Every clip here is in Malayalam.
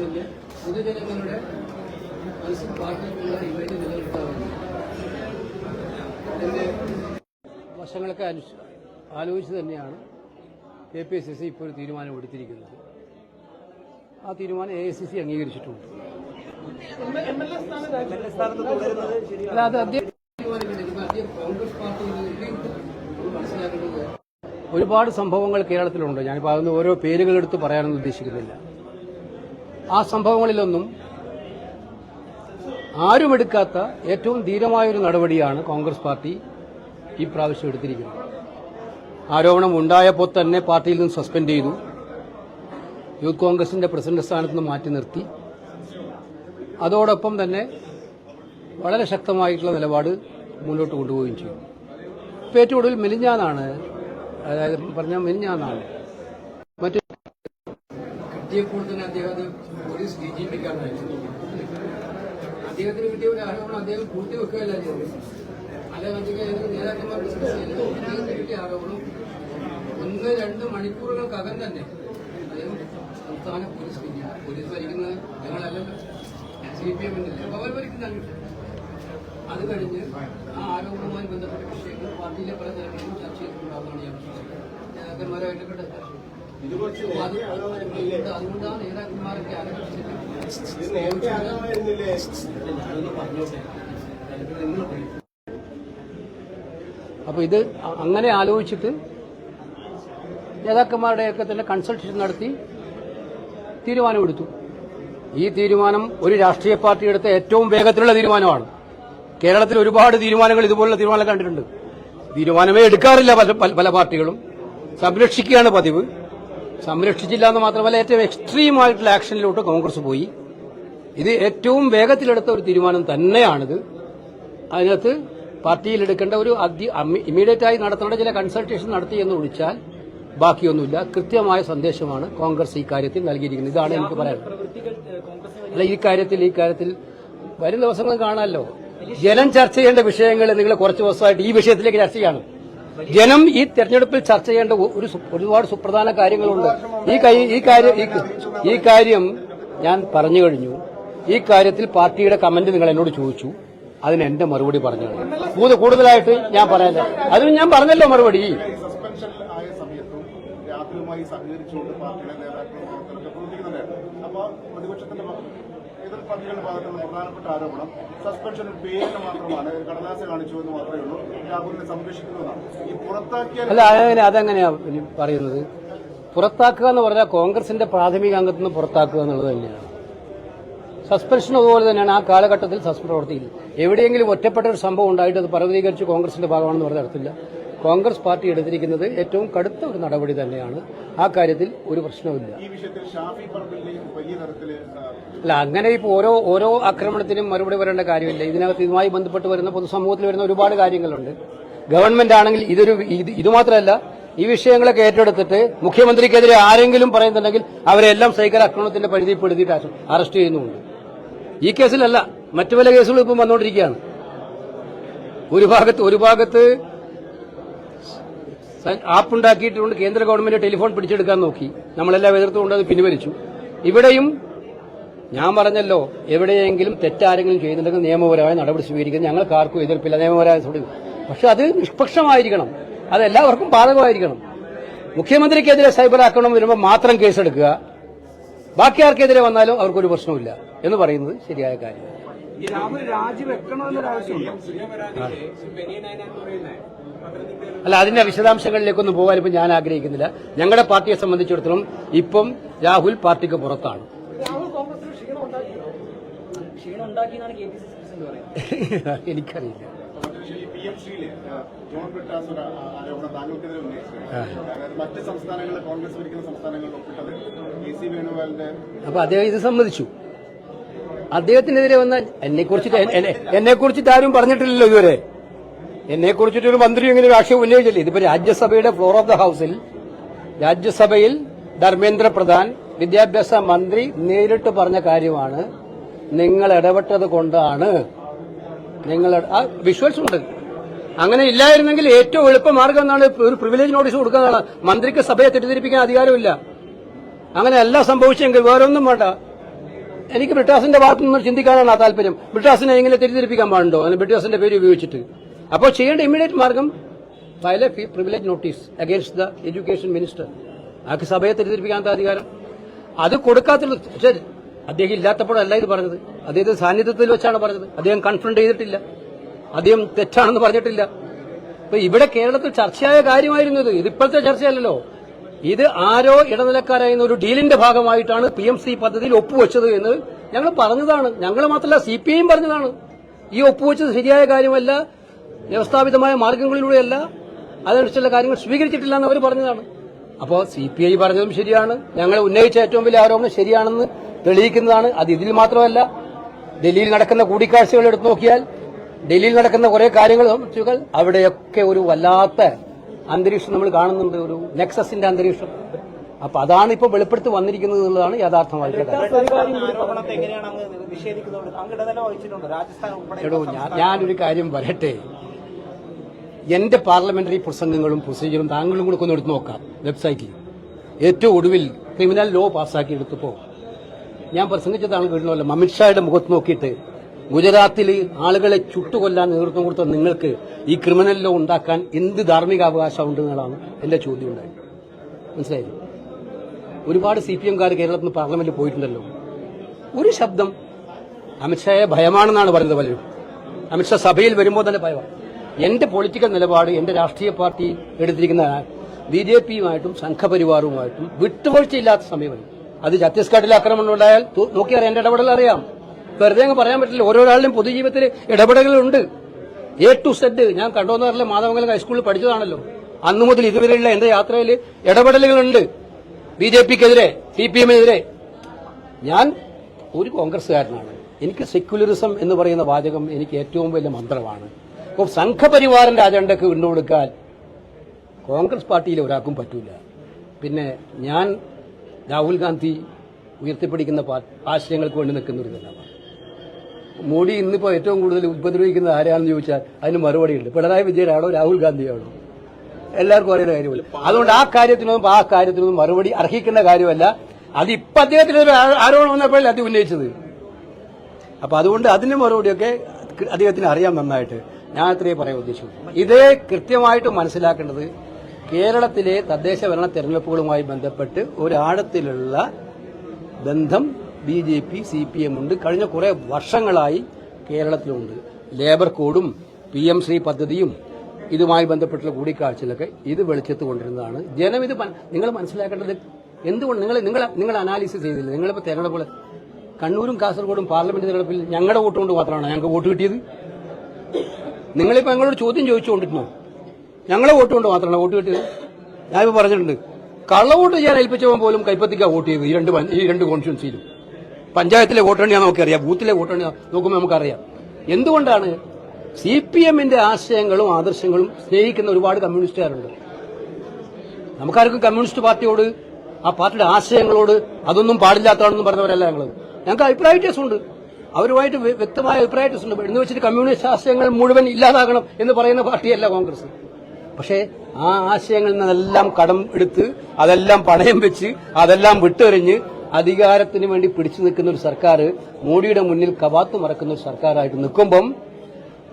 തന്നെ പൊതുജനങ്ങളുടെ മനസ്സിൽ പാർട്ടിക്കുള്ള ഇമേജ് നിലനിർത്താറുണ്ട്. അതിന്റെ വശങ്ങളൊക്കെ ആലോചിച്ച് തന്നെയാണ് കെ പി സി സി ഇപ്പോൾ ഒരു തീരുമാനം എടുത്തിരിക്കുന്നത്. ആ തീരുമാനം എ ഐ സി സി അംഗീകരിച്ചിട്ടുണ്ട്. ഒരുപാട് സംഭവങ്ങൾ കേരളത്തിലുണ്ട്. ഞാനിപ്പോൾ അതൊന്നും ഓരോ പേരുകളെടുത്ത് പറയാനൊന്നും ഉദ്ദേശിക്കുന്നില്ല. ആ സംഭവങ്ങളിലൊന്നും ആരുമെടുക്കാത്ത ഏറ്റവും ധീരമായൊരു നടപടിയാണ് കോൺഗ്രസ് പാർട്ടി ഈ പ്രാവശ്യം എടുത്തിരിക്കുന്നത്. ആരോപണം ഉണ്ടായപ്പോൾ തന്നെ പാർട്ടിയിൽ നിന്ന് സസ്പെൻഡ് ചെയ്തു. യൂത്ത് കോൺഗ്രസിന്റെ പ്രസിഡന്റ് സ്ഥാനത്ത് നിന്ന് മാറ്റി നിർത്തി. അതോടൊപ്പം തന്നെ വളരെ ശക്തമായിട്ടുള്ള നിലപാട് മുന്നോട്ട് കൊണ്ടുപോവുകയും ചെയ്യും ഏറ്റവും കൂടുതൽ മെലിഞ്ഞാന്നാണ് അതായത് പറഞ്ഞാൽ മെലിഞ്ഞാന്നാണ് കിട്ടിയപ്പോൾ തന്നെ അദ്ദേഹം അത് പോലീസ് ഡി ജി പിക്കാരനായിരുന്നു അദ്ദേഹത്തിന് കിട്ടിയ ഒരു ആരോപണം അദ്ദേഹം പൂർത്തി വെക്കുകയല്ല ചെയ്തത്. അല്ലെങ്കിൽ അദ്ദേഹം ഏതെങ്കിലും നേതാക്കന്മാർ ഡിസ്കസ് ചെയ്തത് അദ്ദേഹത്തിന് കിട്ടിയ ആരോപണം ഒന്ന് രണ്ട് മണിക്കൂറുകൾക്കകം തന്നെ അദ്ദേഹം സംസ്ഥാന പോലീസ് ഡി ജി പോലീസ് ഭരിക്കുന്നത് ഞങ്ങളല്ലല്ലോ. സി പി എമ്മിന്റെ അപ്പോൾ അവർ ഭരിക്കുന്നതാണ് അത് കഴിഞ്ഞ് ആ ആരോപണവുമായി ബന്ധപ്പെട്ട വിഷയങ്ങൾ പാർട്ടിയിലെ പല തലങ്ങളിലും ചർച്ച ചെയ്തിട്ടുണ്ടാകുന്നതാണ് ഞാൻ വിശ്വസിക്കുന്നത്. നേതാക്കന്മാരായിട്ട് അതുകൊണ്ടാണ് നേതാക്കന്മാരൊക്കെ അപ്പോൾ ഇത് അങ്ങനെ ആലോചിച്ചിട്ട് നേതാക്കന്മാരുടെയൊക്കെ തന്നെ കൺസൾട്ടേഷൻ നടത്തി തീരുമാനമെടുത്തു. ഈ തീരുമാനം ഒരു രാഷ്ട്രീയ പാർട്ടി എടുത്ത ഏറ്റവും വേഗത്തിലുള്ള തീരുമാനമാണ്. കേരളത്തിൽ ഒരുപാട് തീരുമാനങ്ങൾ ഇതുപോലുള്ള തീരുമാനങ്ങൾ കണ്ടിട്ടുണ്ട്. തീരുമാനമേ എടുക്കാറില്ല പല പല- പല പാർട്ടികളും. സംരക്ഷിക്കുകയാണ് പതിവ്. സംരക്ഷിച്ചില്ല എന്ന് മാത്രമല്ല ഏറ്റവും എക്സ്ട്രീം ആയിട്ടുള്ള ആക്ഷനിലോട്ട് കോൺഗ്രസ് പോയി. ഇത് ഏറ്റവും വേഗത്തിലെടുത്ത ഒരു തീരുമാനം തന്നെയാണിത്. അതിനകത്ത് പാർട്ടിയിൽ എടുക്കേണ്ട ഒരു ഇമ്മീഡിയറ്റ് ആയി നടത്തേണ്ട ചില കൺസൾട്ടേഷൻ നടത്തി എന്ന് വിളിച്ചാൽ ബാക്കിയൊന്നുമില്ല. കൃത്യമായ സന്ദേശമാണ് കോൺഗ്രസ് ഈ കാര്യത്തിൽ നൽകിയിരിക്കുന്നത്. ഇതാണ് എനിക്ക് പറയാനുള്ളത് അല്ല ഈ കാര്യത്തിൽ ഈ കാര്യത്തിൽ വരും ദിവസങ്ങളും കാണാമല്ലോ. ജനം ചർച്ച ചെയ്യേണ്ട വിഷയങ്ങൾ നിങ്ങൾ കുറച്ച് ദിവസമായിട്ട് ഈ വിഷയത്തിലേക്ക് ചർച്ച ചെയ്യാണ്. ജനം ഈ തെരഞ്ഞെടുപ്പിൽ ചർച്ച ചെയ്യേണ്ട ഒരു ഒരുപാട് സുപ്രധാന കാര്യങ്ങളുണ്ട്. ഈ ഈ കാര്യം ഈ- കാര്യം ഞാൻ പറഞ്ഞു കഴിഞ്ഞു. ഈ കാര്യത്തിൽ പാർട്ടിയുടെ കമന്റ് നിങ്ങൾ എന്നോട് ചോദിച്ചു. അതിന് എന്റെ മറുപടി പറഞ്ഞു കഴിഞ്ഞു. കൂടുതലായിട്ട് ഞാൻ പറയാനില്ല അതിന് ഞാൻ പറഞ്ഞല്ലോ മറുപടി. രാത്രിയുമായി സഹകരിച്ചുകൊണ്ട് പാർട്ടിയുടെ നേതാക്കളും പ്രവർത്തകരൊക്കെ പ്രവർത്തിക്കുന്നുണ്ടായിരുന്നു അപ്പോൾ പ്രതിപക്ഷത്തിന്റെ എതിർ പാർട്ടികളുടെ ഭാഗത്തുള്ള പ്രധാനപ്പെട്ട ആരോപണം സസ്പെൻഷൻ പേരിന് മാത്രമാണ്. കടലാസ കാണിച്ചു എന്ന് മാത്രമേ ഉള്ളൂ. രാഹുലിനെ സംരക്ഷിക്കുന്നതാണ്. ഈ പുറത്താക്കിയ അല്ല പറയുന്നത്? പുറത്താക്കുക എന്ന് പറഞ്ഞാൽ കോൺഗ്രസിന്റെ പ്രാഥമിക അംഗത്തു നിന്ന് പുറത്താക്കുക എന്നുള്ളത് തന്നെയാണ്. സസ്പെൻഷൻ അതുപോലെ തന്നെയാണ്. ആ കാലഘട്ടത്തിൽ സസ്പെൻഡ് പ്രവർത്തിയില്ല എവിടെയെങ്കിലും ഒറ്റപ്പെട്ട ഒരു സംഭവം ഉണ്ടായിട്ട് അത് പർവതീകരിച്ച് കോൺഗ്രസിന്റെ ഭാഗമാണെന്ന് പറഞ്ഞ അർത്ഥമില്ല കോൺഗ്രസ് പാർട്ടി എടുത്തിരിക്കുന്നത് ഏറ്റവും കടുത്ത ഒരു നടപടി തന്നെയാണ്. ആ കാര്യത്തിൽ ഒരു പ്രശ്നവുമില്ല. അല്ല അങ്ങനെ ഇപ്പോൾ ഓരോ ഓരോ ആക്രമണത്തിനും മറുപടി വരേണ്ട കാര്യമില്ല. ഇതിനകത്ത് ഇതുമായി ബന്ധപ്പെട്ട് വരുന്ന പൊതുസമൂഹത്തിൽ വരുന്ന ഒരുപാട് കാര്യങ്ങളുണ്ട്. ഗവൺമെന്റ് ആണെങ്കിൽ ഇതൊരു ഇത് ഇത് മാത്രമല്ല ഈ വിഷയങ്ങളൊക്കെ ഏറ്റെടുത്തിട്ട് മുഖ്യമന്ത്രിക്കെതിരെ ആരെങ്കിലും പറയുന്നുണ്ടെങ്കിൽ അവരെല്ലാം സൈക്കൽ ആക്രമണത്തിന്റെ പരിധിപ്പെടുത്തിയിട്ട് അറസ്റ്റ് ചെയ്യുന്നുണ്ട് ഈ കേസിലല്ല മറ്റു പല കേസുകളും ഇപ്പം വന്നുകൊണ്ടിരിക്കുകയാണ് ഒരു ഭാഗത്ത് ഒരു ഭാഗത്ത് ആപ്പ് ഉണ്ടാക്കിയിട്ടുണ്ട്. കേന്ദ്ര ഗവൺമെന്റ് ടെലിഫോൺ പിടിച്ചെടുക്കാൻ നോക്കി. നമ്മളെല്ലാം എതിർത്തുകൊണ്ട് അത് പിൻവലിച്ചു. ഇവിടെയും ഞാൻ പറഞ്ഞല്ലോ എവിടെയെങ്കിലും തെറ്റാരെങ്കിലും ചെയ്യുന്നുണ്ടെങ്കിൽ നിയമപരമായ നടപടി സ്വീകരിക്കുന്നത് ഞങ്ങൾക്ക് ആർക്കും എതിർപ്പില്ല. നിയമപരമായ പക്ഷെ അത് നിഷ്പക്ഷമായിരിക്കണം. അത് എല്ലാവർക്കും ബാധകമായിരിക്കണം. മുഖ്യമന്ത്രിക്കെതിരെ സൈബർ ആക്രമണം വരുമ്പോൾ മാത്രം കേസെടുക്കുക. ബാക്കി ആർക്കെതിരെ വന്നാലും അവർക്കൊരു പ്രശ്നമില്ല എന്ന് പറയുന്നത് ശരിയായ കാര്യമാണ് ഈ രാഹുൽ രാജിവെക്കണമെന്നൊരാവശ്യമുണ്ടോ. അല്ല അതിന്റെ വിശദാംശങ്ങളിലേക്കൊന്നും പോകാൻ ഇപ്പം ഞാൻ ആഗ്രഹിക്കുന്നില്ല. ഞങ്ങളുടെ പാർട്ടിയെ സംബന്ധിച്ചിടത്തോളം ഇപ്പം രാഹുൽ പാർട്ടിക്ക് പുറത്താണ്. എനിക്കറിയില്ല. ജോൺ ബ്രിട്ടാസ് ഒരു ആ- ആരോപണം താങ്കൾക്കെതിരെ ഉന്നയിച്ചത് മറ്റ് സംസ്ഥാനങ്ങളിലെ കോൺഗ്രസ് ഭരിക്കുന്ന സംസ്ഥാനങ്ങളിൽ ഒപ്പിട്ടത് എ സി വേണുഗോപാലിന്റെ അപ്പൊ അദ്ദേഹം ഇത് സമ്മതിച്ചു. അദ്ദേഹത്തിനെതിരെ വന്ന എന്നെ കുറിച്ചിട്ട് എന്നെ കുറിച്ചിട്ട് ആരും പറഞ്ഞിട്ടില്ലല്ലോ ഇതുവരെ. എന്നെ കുറിച്ചിട്ട് ഒരു മന്ത്രി ഇങ്ങനെ ആക്ഷേപം ഉന്നയിച്ചില്ലേ? ഇതിപ്പോ രാജ്യസഭയുടെ ഫ്ലോർ ഓഫ് ദ ഹൌസിൽ രാജ്യസഭയിൽ ധർമ്മേന്ദ്ര പ്രധാൻ വിദ്യാഭ്യാസ മന്ത്രി നേരിട്ട് പറഞ്ഞ കാര്യമാണ്. നിങ്ങൾ ഇടപെട്ടത് കൊണ്ടാണ്. നിങ്ങൾ വിശ്വാസം ഉണ്ട് അങ്ങനെ ഇല്ലായിരുന്നെങ്കിൽ ഏറ്റവും എളുപ്പ മാർഗം എന്നാണ് ഒരു പ്രിവിലേജ് നോട്ടീസ് കൊടുക്കുന്നതാണ് മന്ത്രിക്ക് സഭയെ തെറ്റിദ്ധരിപ്പിക്കാൻ അധികാരമില്ല. അങ്ങനെ എല്ലാം സംഭവിച്ചെങ്കിൽ വേറൊന്നും വേണ്ട. എനിക്ക് ബ്രിട്ടാസിന്റെ ഭാഗത്തുനിന്ന് ചിന്തിക്കാനാണ് താല്പര്യം. ബ്രിട്ടാസിനെ എങ്ങനെ തെറ്റിദ്ധരിപ്പിക്കാൻ പാടുണ്ടോ? ബ്രിട്ടാസിന്റെ പേര് ഉപയോഗിച്ചിട്ട്. അപ്പോൾ ചെയ്യേണ്ട ഇമ്മീഡിയറ്റ് മാർഗം file a privilege notice against the education minister ആൾക്ക് സഭയെ തെറ്റിദ്ധരിപ്പിക്കാത്ത അധികാരം? അത് കൊടുക്കാത്തുള്ള ശരി അദ്ദേഹം ഇല്ലാത്തപ്പോഴല്ല ഇത് പറഞ്ഞത്. അദ്ദേഹത്തിന്റെ സാന്നിധ്യത്തിൽ വെച്ചാണ് പറഞ്ഞത്. അദ്ദേഹം കൺഫ്രണ്ട് ചെയ്തിട്ടില്ല. അദ്ദേഹം തെറ്റാണെന്ന് പറഞ്ഞിട്ടില്ല. അപ്പൊ ഇവിടെ കേരളത്തിൽ ചർച്ചയായ കാര്യമായിരുന്നു ഇത്. ഇതിപ്പോഴത്തെ ചർച്ചയല്ലല്ലോ. ഇത് ആരോ ഇടനിലക്കാരായിരുന്ന ഒരു ഡീലിന്റെ ഭാഗമായിട്ടാണ് പി എം സി പദ്ധതിയിൽ ഒപ്പുവെച്ചത് എന്ന് ഞങ്ങൾ പറഞ്ഞതാണ്. ഞങ്ങൾ മാത്രമല്ല സി പി ഐയും പറഞ്ഞതാണ്. ഈ ഒപ്പുവെച്ചത് ശരിയായ കാര്യമല്ല. വ്യവസ്ഥാപിതമായ മാർഗങ്ങളിലൂടെയല്ല അതനുസരിച്ചുള്ള കാര്യങ്ങൾ സ്വീകരിച്ചിട്ടില്ല എന്ന് അവർ പറഞ്ഞതാണ്. അപ്പോൾ സി പി ഐ പറഞ്ഞതും ശരിയാണ്. ഞങ്ങളെ ഉന്നയിച്ച ഏറ്റവും വലിയ ആരോപണം ശരിയാണെന്ന് തെളിയിക്കുന്നതാണ്. അത് ഇതിൽ മാത്രമല്ല ഡൽഹിയിൽ നടക്കുന്ന കൂടിക്കാഴ്ചകൾ എടുത്തു നോക്കിയാൽ ഡൽഹിയിൽ നടക്കുന്ന കുറെ കാര്യങ്ങൾ അവിടെയൊക്കെ ഒരു വല്ലാത്ത അന്തരീക്ഷം നമ്മൾ കാണുന്നുണ്ട് ഒരു നെക്സസിന്റെ അന്തരീക്ഷം. അപ്പൊ അതാണ് ഇപ്പൊ വെളിപ്പെടുത്തി വന്നിരിക്കുന്നത് എന്നുള്ളതാണ് യാഥാർത്ഥമായിട്ടുള്ള എടോ ഞാനൊരു കാര്യം പറയട്ടെ. എന്റെ പാർലമെന്ററി പ്രസംഗങ്ങളും പ്രൊസീജിയറും താങ്കളും കൂടെ ഒന്ന് എടുത്ത് നോക്കാം. വെബ്സൈറ്റിൽ ഏറ്റവും ഒടുവിൽ ക്രിമിനൽ ലോ പാസ്സാക്കി എടുത്തപ്പോ ഞാൻ പ്രസംഗിച്ചതാണ് കേട്ടല്ലോ അമിത്ഷായുടെ മുഖത്ത് നോക്കിയിട്ട് ഗുജറാത്തിൽ ആളുകളെ ചുട്ടുകൊല്ലാൻ നേതൃത്വം കൊടുത്ത നിങ്ങൾക്ക് ഈ ക്രിമിനൽ ലോ ഉണ്ടാക്കാൻ എന്ത് ധാർമ്മിക അവകാശം ഉണ്ട് എന്നുള്ളതാണ് എന്റെ ചോദ്യം ഉണ്ടായത്. മനസ്സിലായില്ലേ? ഒരുപാട് സി പി എംകാർ കേരളത്തിൽ നിന്ന് പാർലമെന്റിൽ പോയിട്ടുണ്ടല്ലോ. ഒരു ശബ്ദം. അമിത്ഷായെ ഭയമാണെന്നാണ് പറഞ്ഞത് പലരും. അമിത്ഷാ സഭയിൽ വരുമ്പോൾ തന്നെ ഭയമാണ്. എന്റെ പൊളിറ്റിക്കൽ നിലപാട് എന്റെ രാഷ്ട്രീയ പാർട്ടി എടുത്തിരിക്കുന്ന ബി ജെ പിയുമായിട്ടും സംഘപരിവാറുമായിട്ടും വിട്ടുവീഴ്ചയില്ലാത്ത സമയമാണ്. അത് ഛത്തീസ്ഗഡിൽ ആക്രമണം ഉണ്ടായാൽ നോക്കിയാൽ എന്റെ ഇടപെടൽ അറിയാം. വെറുതെ അങ്ങ് പറയാൻ പറ്റില്ല ഓരോരാളുടെയും പൊതുജീവിതത്തിൽ ഇടപെടലുകളുണ്ട്. എ ടു സെഡ് ഞാൻ കണ്ടോന്നറിലെ മാധവങ്കലം ഹൈസ്കൂളിൽ പഠിച്ചതാണല്ലോ. അന്നു മുതൽ ഇതുവരെയുള്ള എന്റെ യാത്രയിൽ ഇടപെടലുകളുണ്ട്. ബി ജെ പിക്കെതിരെ സി പി എമ്മിനെതിരെ. ഞാൻ ഒരു കോൺഗ്രസ്സുകാരനാണ്. എനിക്ക് സെക്യുലറിസം എന്ന് പറയുന്ന വാചകം എനിക്ക് ഏറ്റവും വലിയ മന്ത്രമാണ് അപ്പോൾ സംഘപരിവാറിന്റെ അജണ്ടക്ക് വിണ്ടുകൊടുക്കാൻ കോൺഗ്രസ് പാർട്ടിയിൽ ഒരാൾക്കും പറ്റൂല. പിന്നെ ഞാൻ രാഹുൽ ഗാന്ധി ഉയർത്തിപ്പിടിക്കുന്ന ആശയങ്ങൾക്ക് വേണ്ടി നിൽക്കുന്ന ഒരു നേതാവാണ് മോഡി ഇന്നിപ്പോ ഏറ്റവും കൂടുതൽ ഉപദ്രവിക്കുന്നത് ആരാണെന്ന് ചോദിച്ചാൽ അതിന് മറുപടിയുണ്ട്. പിണറായി വിജയനാണോ രാഹുൽ ഗാന്ധിയാണോ? എല്ലാവർക്കും അറിയുന്ന കാര്യമല്ല? അതുകൊണ്ട് ആ കാര്യത്തിനൊന്നും ആ കാര്യത്തിനൊന്നും മറുപടി അർഹിക്കുന്ന കാര്യമല്ല. അത് ഇപ്പൊ അദ്ദേഹത്തിന് ഒരു ആരോപണം വന്നപ്പോഴല്ലേ അത് ഉന്നയിച്ചത്? അപ്പൊ അതുകൊണ്ട് അതിന് മറുപടിയൊക്കെ അദ്ദേഹത്തിന് അറിയാം നന്നായിട്ട്. ഞാൻ ഇത്രയും പറയാൻ ഉദ്ദേശിച്ചു ഇത് കൃത്യമായിട്ട് മനസ്സിലാക്കേണ്ടത് കേരളത്തിലെ തദ്ദേശ ഭരണ തെരഞ്ഞെടുപ്പുകളുമായി ബന്ധപ്പെട്ട് ഒരാഴത്തിലുള്ള ബന്ധം B J P C P M ഉണ്ട്. കഴിഞ്ഞ കുറെ വർഷങ്ങളായി കേരളത്തിലുണ്ട്. ലേബർ കോഡും പി എം ശ്രീ പദ്ധതിയും ഇതുമായി ബന്ധപ്പെട്ടുള്ള കൂടിക്കാഴ്ചയിലൊക്കെ ഇത് വെളിച്ചത്ത് കൊണ്ടിരുന്നതാണ്. ജനം ഇത് നിങ്ങൾ മനസ്സിലാക്കേണ്ടത് എന്തുകൊണ്ട് നിങ്ങൾ നിങ്ങൾ നിങ്ങൾ അനാലിസിസ് ചെയ്തില്ല? നിങ്ങളിപ്പോൾ തെരഞ്ഞെടുപ്പുകൾ കണ്ണൂരും കാസർഗോഡും പാർലമെന്റ് തെരഞ്ഞെടുപ്പിൽ ഞങ്ങളുടെ വോട്ട് കൊണ്ട് മാത്രമാണ് ഞങ്ങൾക്ക് വോട്ട് കിട്ടിയത്. നിങ്ങളിപ്പോൾ ഞങ്ങളോട് ചോദ്യം ചോദിച്ചുകൊണ്ടിരുന്നു? ഞങ്ങളെ വോട്ട് കൊണ്ട് മാത്രമാണ് വോട്ട് കിട്ടിയത്? ഞാനിപ്പോൾ പറഞ്ഞിട്ടുണ്ട്. കള്ളവോട്ട് ചെയ്യാൻ ഏൽപ്പിച്ചവൻ പോലും കൈപ്പത്തിക്കാ വോട്ട് ചെയ്തത്. ഈ രണ്ട് ഈ രണ്ട് കോൺസ്റ്റിറ്റ്യൻസിയിലും പഞ്ചായത്തിലെ വോട്ടെണ്ണിയാ നമുക്കറിയാം. ബൂത്തിലെ വോട്ടെണ്ണിയാ നോക്കുമ്പോൾ നമുക്കറിയാം. എന്തുകൊണ്ടാണ് സി പി എമ്മിന്റെ ആശയങ്ങളും ആദർശങ്ങളും സ്നേഹിക്കുന്ന ഒരുപാട് കമ്മ്യൂണിസ്റ്റുകാരുണ്ട്? നമുക്കാർക്കും കമ്മ്യൂണിസ്റ്റ് പാർട്ടിയോട് ആ പാർട്ടിയുടെ ആശയങ്ങളോട് അതൊന്നും പാടില്ലാത്തതാണെന്ന് പറഞ്ഞവരല്ല ഞങ്ങൾ ഞങ്ങൾക്ക് അഭിപ്രായ വ്യത്യാസമുണ്ട്. അവരുമായിട്ട് വ്യ- വ്യക്തമായ അഭിപ്രായ എന്ന് വെച്ചിട്ട് കമ്മ്യൂണിസ്റ്റ് ആശയങ്ങൾ മുഴുവൻ ഇല്ലാതാകണം എന്ന് പറയുന്ന പാർട്ടിയല്ല കോൺഗ്രസ്. പക്ഷേ ആ ആശയങ്ങളിൽ നിന്നെല്ലാം കടം എടുത്ത് അതെല്ലാം പണയം വെച്ച് അതെല്ലാം വിട്ടെറിഞ്ഞ് അധികാരത്തിന് വേണ്ടി പിടിച്ചു നിൽക്കുന്ന ഒരു സർക്കാർ മോഡിയുടെ മുന്നിൽ കവാത്ത് മറക്കുന്ന ഒരു സർക്കാരായിട്ട് നിൽക്കുമ്പം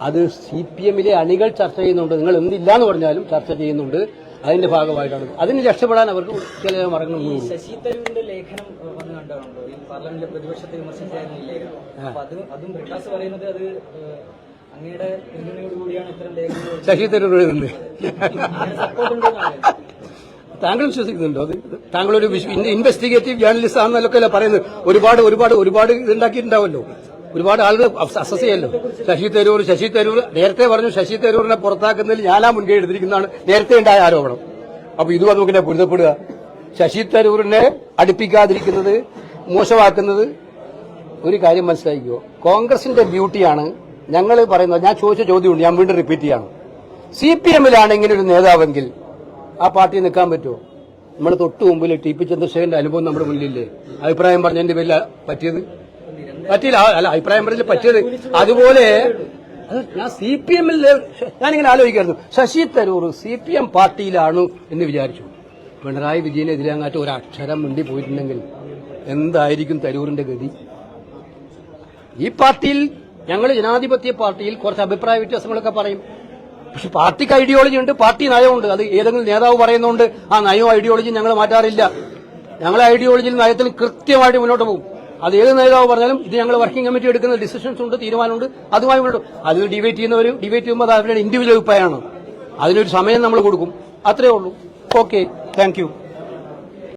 അത് സി പി എമ്മിലെ അണികൾ ചർച്ച ചെയ്യുന്നുണ്ട്. നിങ്ങൾ എന്തില്ലാന്ന് പറഞ്ഞാലും ചർച്ച ചെയ്യുന്നുണ്ട്. അതിന്റെ ഭാഗമായിട്ടാണ്. അതിന് രക്ഷപ്പെടാൻ അവർക്ക് ചില മാർഗങ്ങളുണ്ട് ശശി തരൂരിന്റെ ലേഖനം ഏഹ്, വന്ന് കണ്ടാണല്ലോ. ഈ പാർലമെന്റിലെ പ്രതിപക്ഷത്തെ വിമർശിച്ചായിരുന്നു ലേഖനം അപ്പൊ അത് അതും ബ്രിട്ടാസ് പറയുന്നത് അത് അങ്ങയുടെ കൂടിയാണ് ഇത്തരം ലേഖനം ശശി തരൂർ എഴുതുന്നത് താങ്കൾ വിശ്വസിക്കുന്നുണ്ടോ? അത് താങ്കളൊരു ഇൻവെസ്റ്റിഗേറ്റീവ് ജേർണലിസ്റ്റ് ആണെന്നൊക്കെ അല്ലേ പറയുന്നത്. ഒരുപാട് ഒരുപാട് ഒരുപാട് ഇതുണ്ടാക്കിയിട്ടുണ്ടാവല്ലോ. ഒരുപാട് ആളുകൾ അസസ് ചെയ്യല്ലോ ശശി തരൂർ ശശി തരൂർ നേരത്തെ പറഞ്ഞു ശശി തരൂരിനെ പുറത്താക്കുന്നതിൽ ഞാനാ മുൻകൈ എടുത്തിരിക്കുന്നതാണ് നേരത്തെ ഉണ്ടായ ആരോപണം. അപ്പൊ ഇതും അത് നോക്കിന്റെ പൊരുത്തപ്പെടുക. ശശി തരൂരിനെ അടുപ്പിക്കാതിരിക്കുന്നത് മോശമാക്കുന്നത് ഒരു കാര്യം മനസ്സിലാക്കിയോ കോൺഗ്രസിന്റെ ബ്യൂട്ടിയാണ് ഞങ്ങൾ പറയുന്നത്. ഞാൻ ചോദിച്ച ചോദ്യമുണ്ട് ഞാൻ വീണ്ടും റിപ്പീറ്റ് ചെയ്യാണ്. സി പി എമ്മിലാണ് ഇങ്ങനെ ഒരു നേതാവെങ്കിൽ ആ പാർട്ടി നിൽക്കാൻ പറ്റുമോ? നമ്മൾ തൊട്ട് മുമ്പിൽ ടി. പി. ചന്ദ്രശേഖരന്റെ അനുഭവം നമ്മുടെ മുന്നിലില്ലേ? അഭിപ്രായം പറഞ്ഞതിന്റെ പേരിൽ പറ്റിയത്? പറ്റിയില്ല അല്ല അഭിപ്രായം പറഞ്ഞില്ല പറ്റിയത് അതുപോലെ ഞാൻ സി പി എമ്മിൽ ഞാനിങ്ങനെ ആലോചിക്കായിരുന്നു. Shashi Tharoor C P M പാർട്ടിയിലാണ് എന്ന് വിചാരിച്ചു. പിണറായി വിജയനെതിരെ അങ്ങാട്ട് ഒരു അക്ഷരം മുണ്ടി പോയിട്ടുണ്ടെങ്കിൽ എന്തായിരിക്കും തരൂരിന്റെ ഗതി? ഈ പാർട്ടിയിൽ ഞങ്ങൾ ജനാധിപത്യ പാർട്ടിയിൽ കുറച്ച് അഭിപ്രായ വ്യത്യാസങ്ങളൊക്കെ പറയും. പക്ഷെ പാർട്ടിക്ക് ഐഡിയോളജി ഉണ്ട് പാർട്ടി നയമുണ്ട്. അത് ഏതെങ്കിലും നേതാവ് പറയുന്നതുകൊണ്ട് ആ നയവും ഐഡിയോളജിയും ഞങ്ങൾ മാറ്റാറില്ല. ഞങ്ങളെ ഐഡിയോളജിയിൽ നയത്തിൽ കൃത്യമായിട്ട് മുന്നോട്ട് പോകും. അത് ഏത് നേതാവ് പറഞ്ഞാലും ഇത് ഞങ്ങൾ വർക്കിംഗ് കമ്മിറ്റി എടുക്കുന്ന ഡിസിഷൻസ് ഉണ്ട് തീരുമാനമുണ്ട്. അതുമായി അത് ഡിബേറ്റ് ചെയ്യുന്നവർ ഡിബേറ്റ് ചെയ്യുമ്പോൾ അത് അവരുടെ ഇൻഡിവിജ്വൽ അഭിപ്രായമാണ്. അതിനൊരു സമയം നമ്മൾ കൊടുക്കും. അത്രേ ഉള്ളൂ. ഓക്കെ. താങ്ക്